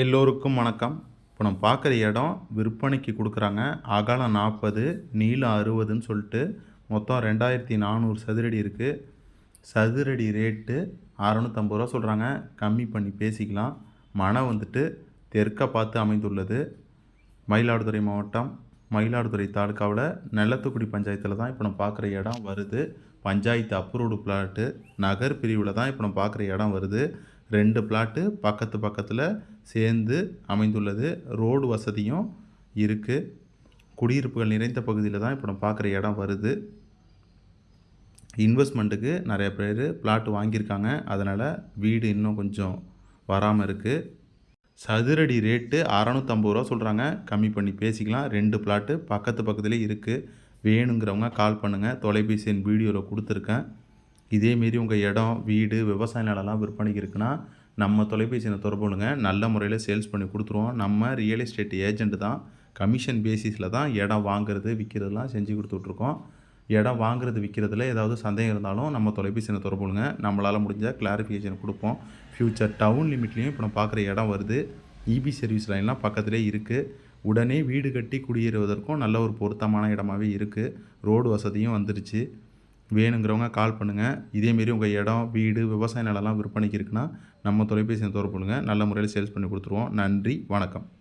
எல்லோருக்கும் வணக்கம். இப்போ நம்ம பார்க்குற இடம் விற்பனைக்கு கொடுக்குறாங்க. அகலம் நாற்பது நீளம் அறுபதுன்னு சொல்லிட்டு மொத்தம் ரெண்டாயிரத்தி நானூறு சதுரடி இருக்குது சதுரடி ரேட்டு அறநூற்றம்பது ரூபா சொல்கிறாங்க கம்மி பண்ணி பேசிக்கலாம். மனை வந்துட்டு தெற்க பார்த்து அமைந்துள்ளது. மயிலாடுதுறை மாவட்டம் மயிலாடுதுறை தாலுக்காவில் நெல்லத்துக்குடி பஞ்சாயத்தில் தான் இப்போ நம்ம பார்க்குற இடம் வருது. பஞ்சாயத்து அப்ரூவ்டு பிளாட்டு நகர் பிரிவில் தான் இப்போ நம்ம பார்க்குற இடம் வருது. ரெண்டு பிளாட்டு பக்கத்து பக்கத்தில் சேர்ந்து அமைந்துள்ளது. ரோடு வசதியும் இருக்குது குடியிருப்புகள் நிறைந்த பகுதியில் தான் இப்போ நம்ம பார்க்குற இடம் வருது. இன்வெஸ்ட்மெண்ட்டுக்கு நிறைய பேர் பிளாட் வாங்கியிருக்காங்க. அதனால் வீடு இன்னும் கொஞ்சம் வராமல் இருக்குது சதுரடி ரேட்டு அறநூற்றம்பது ரூபா சொல்கிறாங்க கம்மி பண்ணி பேசிக்கலாம். ரெண்டு பிளாட்டு பக்கத்து பக்கத்துலேயே இருக்குது வேணுங்கிறவங்க கால் பண்ணுங்கள் தொலைபேசி எண் வீடியோவில் கொடுத்துருக்கேன். இதேமாரி உங்கள் இடம் வீடு விவசாய நிலம்லாம் விற்பனைக்கு இருக்குன்னா நம்ம தொலைபேசி எண்ணை நல்ல முறையில் சேல்ஸ் பண்ணி கொடுத்துருவோம். நம்ம ரியல் எஸ்டேட் ஏஜென்ட் தான் கமிஷன் பேசிஸில் தான் இடம் வாங்குறது விற்கிறதுலாம் செஞ்சு கொடுத்துட்ருக்கோம். இடம் வாங்குறது விற்கிறதுல ஏதாவது சந்தேகம் இருந்தாலும் நம்ம தொலைபேசி எண்ணை நம்மளால் முடிஞ்ச கிளாரிஃபிகேஷன் கொடுப்போம். ஃப்யூச்சர் டவுன் லிமிட்லேயும் இப்போ நம்ம பார்க்குற இடம் வருது. இபி சர்வீஸ் லைன்லாம் பக்கத்துலேயே இருக்குது உடனே வீடு கட்டி குடியேறுவதற்கும் நல்ல ஒரு பொருத்தமான இடமாவே இருக்குது ரோடு வசதியும் வந்துருச்சு. வேணுங்கிறவங்க கால் பண்ணுங்கள் இதேமாரி உங்கள் இடம் வீடு விவசாய நிலம்லாம் விற்பனைக்கு இருக்குன்னா நம்ம தொலைபேசி தொடர்பு கொள்ளுங்க நல்ல முறையில் சேல்ஸ் பண்ணி கொடுத்துருவோம். நன்றி வணக்கம்.